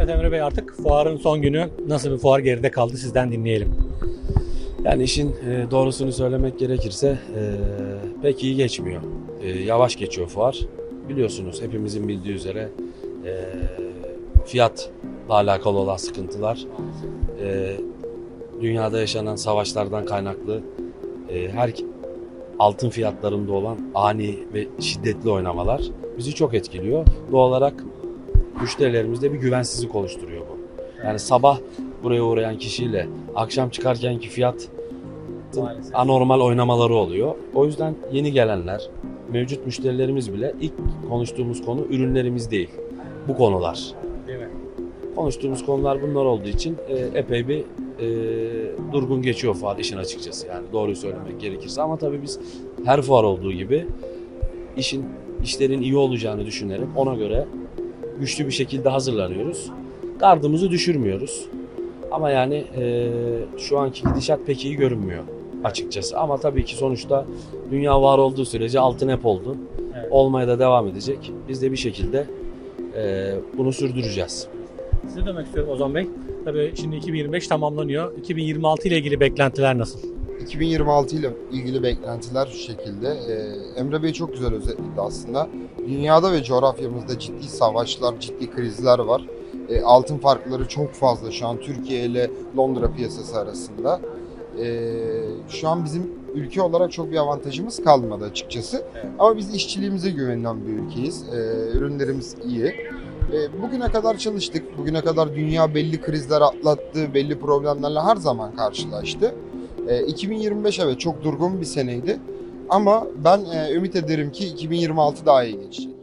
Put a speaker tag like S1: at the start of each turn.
S1: Evet Emre Bey artık fuarın son günü nasıl bir fuar geride kaldı sizden dinleyelim.
S2: Yani işin e, doğrusunu söylemek gerekirse e, pek iyi geçmiyor. E, yavaş geçiyor fuar. Biliyorsunuz hepimizin bildiği üzere fiyatla alakalı olan sıkıntılar, dünyada yaşanan savaşlardan kaynaklı her altın fiyatlarında olan ani ve şiddetli oynamalar bizi çok etkiliyor. Doğal olarak müşterilerimizde bir güvensizlik oluşturuyor bu. Yani sabah buraya uğrayan kişiyle akşam çıkarkenki fiyat
S1: Maalesef.
S2: anormal oynamaları oluyor. O yüzden yeni gelenler, mevcut müşterilerimiz bile ilk konuştuğumuz konu ürünlerimiz değil. Bu konular.
S1: Değil mi?
S2: Konuştuğumuz konular bunlar olduğu için e, epey bir e, durgun geçiyor fuar işin açıkçası yani doğruyu söylemek gerekirse. Ama tabii biz her fuar olduğu gibi işin işlerin iyi olacağını düşünerek ona göre güçlü bir şekilde hazırlanıyoruz. Gardımızı düşürmüyoruz. Ama yani e, şu anki gidişat pek iyi görünmüyor açıkçası. Ama tabii ki sonuçta dünya var olduğu sürece altın hep oldu.
S1: Evet.
S2: Olmaya da devam edecek. Biz de bir şekilde e, bunu sürdüreceğiz.
S1: Size dönmek istiyorum Ozan Bey. Tabii şimdi 2025 tamamlanıyor. 2026 ile ilgili beklentiler nasıl?
S3: 2026 ile ilgili beklentiler şu şekilde. Ee, Emre Bey çok güzel özetledi aslında. Dünyada ve coğrafyamızda ciddi savaşlar, ciddi krizler var. Ee, altın farkları çok fazla şu an Türkiye ile Londra piyasası arasında. Ee, şu an bizim ülke olarak çok bir avantajımız kalmadı açıkçası.
S1: Evet.
S3: Ama biz işçiliğimize güvenilen bir ülkeyiz. Ee, ürünlerimiz iyi. Ee, Bugüne kadar çalıştık. Bugüne kadar dünya belli krizler atlattı, belli problemlerle her zaman karşılaştı. Ee, 2025 evet çok durgun bir seneydi. Ama ben e, ümit ederim ki 2026 daha iyi geçecek.